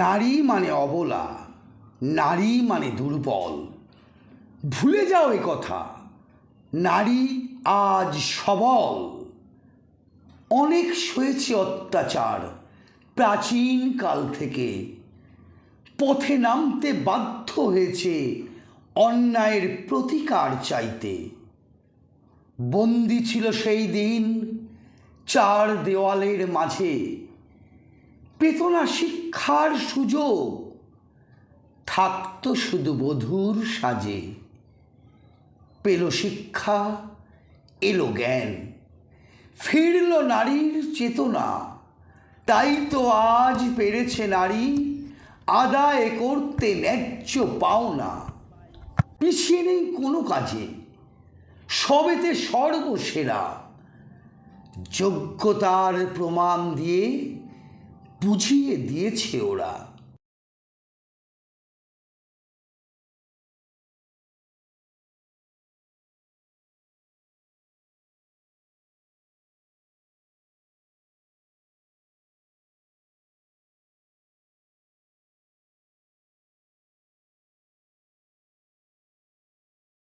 নারী মানে অবলা, নারী মানে দুর্বল। ভুলে যাও এ কথা, নারী আজ সবল। অনেক সয়েছে অত্যাচার প্রাচীন কাল থেকে। পথে নামতে বাধ্য হয়েছে অন্যায়ের প্রতিকার চাইতে। বন্দি ছিল সেই দিন চার দেওয়ালের মাঝে। পেত না শিক্ষার সুযোগ। থাকতো শুধু বধূর সাজে। পেল শিক্ষা, এলো জ্ঞান। ফিরল নারীর চেতনা। তাই তো আজ পেরেছে নারী আদায় করতে ন্যায্য পাওনা। পিছিয়ে নেই কোনো কাজে। সবেতে সর্বসেরা যোগ্যতার প্রমাণ দিয়ে বুঝিয়ে দিয়েছে ওরা।